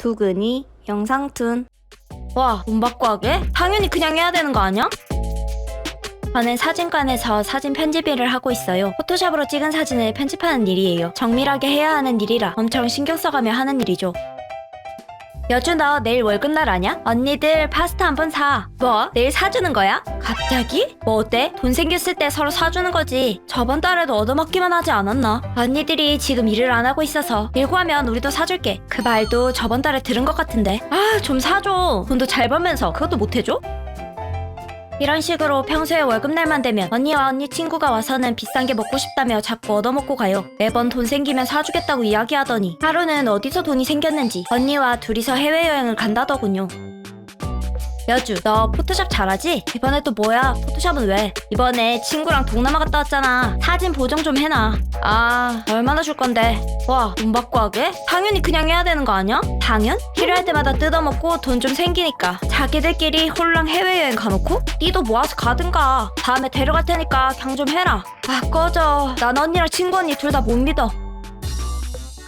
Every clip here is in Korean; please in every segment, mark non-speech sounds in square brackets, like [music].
두근이 영상툰 와, 돈 받고 하게? 당연히 그냥 해야 되는 거 아니야? 저는 사진관에서 사진 편집 일을 하고 있어요. 포토샵으로 찍은 사진을 편집하는 일이에요. 정밀하게 해야 하는 일이라 엄청 신경 써가며 하는 일이죠. 여주 너 내일 월급날 아냐? 언니들 파스타 한 번 사. 뭐? 내일 사주는 거야? 갑자기? 뭐 어때? 돈 생겼을 때 서로 사주는 거지. 저번 달에도 얻어먹기만 하지 않았나? 언니들이 지금 일을 안 하고 있어서 일 구하면 우리도 사줄게. 그 말도 저번 달에 들은 것 같은데. 아, 좀 사줘. 돈도 잘 벌면서 그것도 못 해줘? 이런 식으로 평소에 월급날만 되면 언니와 언니 친구가 와서는 비싼 게 먹고 싶다며 자꾸 얻어먹고 가요. 매번 돈 생기면 사주겠다고 이야기하더니 하루는 어디서 돈이 생겼는지 언니와 둘이서 해외여행을 간다더군요. 여주, 너 포토샵 잘하지? 이번에 또 뭐야? 포토샵은 왜? 이번에 친구랑 동남아 갔다 왔잖아. 사진 보정 좀 해놔. 아, 얼마나 줄 건데? 와, 돈 받고 하게? 당연히 그냥 해야 되는 거 아니야? 당연? 필요할 때마다 뜯어먹고 돈 좀 생기니까. 자기들끼리 홀랑 해외여행 가놓고? 니도 모아서 가든가. 다음에 데려갈 테니까 경좀 해라. 아, 꺼져. 난 언니랑 친구 언니 둘 다 못 믿어.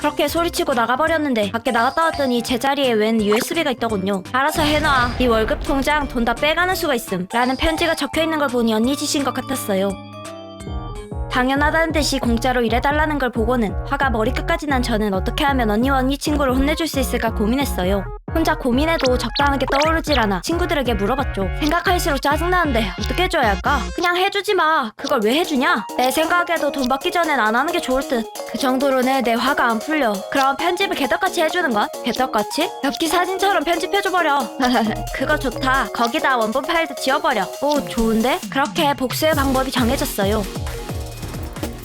그렇게 소리치고 나가버렸는데 밖에 나갔다 왔더니 제자리에 웬 USB가 있더군요. 알아서 해놔. 네 월급 통장 돈 다 빼가는 수가 있음. 라는 편지가 적혀있는 걸 보니 언니 짓인 것 같았어요. 당연하다는 듯이 공짜로 일해달라는 걸 보고는 화가 머리끝까지 난 저는 어떻게 하면 언니와 언니 친구를 혼내줄 수 있을까 고민했어요. 혼자 고민해도 적당하게 떠오르질 않아 친구들에게 물어봤죠. 생각할수록 짜증나는데 어떻게 해줘야 할까? 그냥 해주지 마. 그걸 왜 해주냐? 내 생각에도 돈 받기 전엔 안 하는 게 좋을 듯. 그 정도로는 내 화가 안 풀려. 그럼 편집을 개떡같이 해주는 건? 개떡같이? 엽기 사진처럼 편집해줘버려. [laughs] 그거 좋다. 거기다 원본 파일도 지워버려. 오, 좋은데? 그렇게 복수의 방법이 정해졌어요.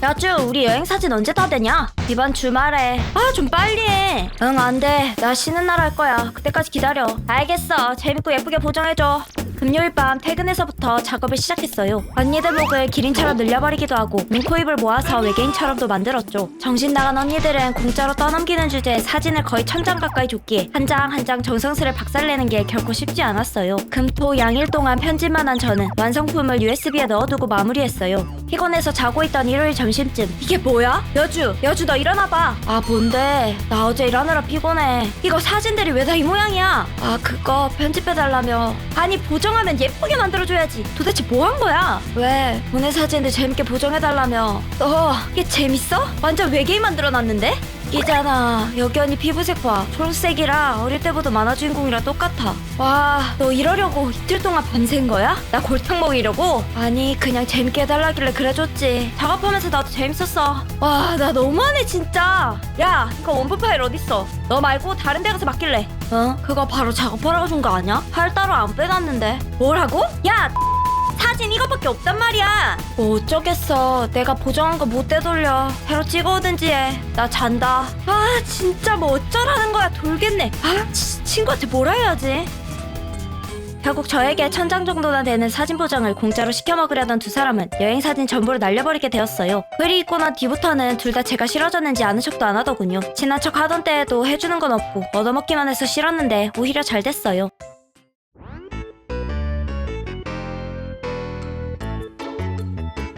야쭈 우리 여행 사진 언제 다 되냐? 이번 주말에. 아 좀 빨리 해응 안돼. 나 쉬는 날 할 거야. 그때까지 기다려. 알겠어. 재밌고 예쁘게 보정해줘 금요일 밤 퇴근해서부터 작업을 시작했어요. 언니들 목을 기린처럼 늘려버리기도 하고 눈, 코, 입을 모아서 외계인처럼도 만들었죠. 정신 나간 언니들은 공짜로 떠넘기는 주제에 사진을 거의 천장 가까이 줬기에 한 장 한 장 정성스레 박살내는 게 결코 쉽지 않았어요. 금토 양일 동안 편집만 한 저는 완성품을 USB에 넣어두고 마무리했어요. 피곤해서 자고 있던 일요일 점심쯤 이게 뭐야? 여주 여주 너 일어나봐 아 뭔데? 나 어제 일하느라 피곤해 이거 사진들이 왜 다 이 모양이야 아 그거 편집해달라며 아니 보 정하면 예쁘게 만들어줘야지 도대체 뭐 한 거야 왜 보내 사진들 재밌게 보정해달라며 너 이게 재밌어? 완전 외계인 만들어놨는데? 이잖아 여기 언니 피부색 봐 초록색이라 어릴 때보다 만화 주인공이랑 똑같아 와 너 이러려고 이틀 동안 밤샌 거야? 나 골탕 먹이려고? 아니 그냥 재밌게 해달라길래 그래줬지 작업하면서 나도 재밌었어 와 나 너무하네 진짜 야 이거 원본 파일 어딨어 너 말고 다른 데 가서 맡길래 어? 그거 바로 작업하라고 준 거 아니야? 파일 따로 안 빼놨는데 뭐라고? 야 사진 이거밖에 없단 말이야. 뭐 어쩌겠어. 내가 보정한 거 못 되돌려. 새로 찍어오든지 해. 나 잔다. 아 진짜 뭐 어쩌라는 거야. 돌겠네. 아 치, 친구한테 뭐라 해야지. 결국 저에게 천장 정도나 되는 사진 보정을 공짜로 시켜 먹으려던 두 사람은 여행 사진 전부를 날려버리게 되었어요. 글이 있고 난 뒤부터는 둘 다 제가 싫어졌는지 아는 척도 안 하더군요. 친한 척 하던 때에도 해주는 건 없고 얻어먹기만 해서 싫었는데 오히려 잘 됐어요.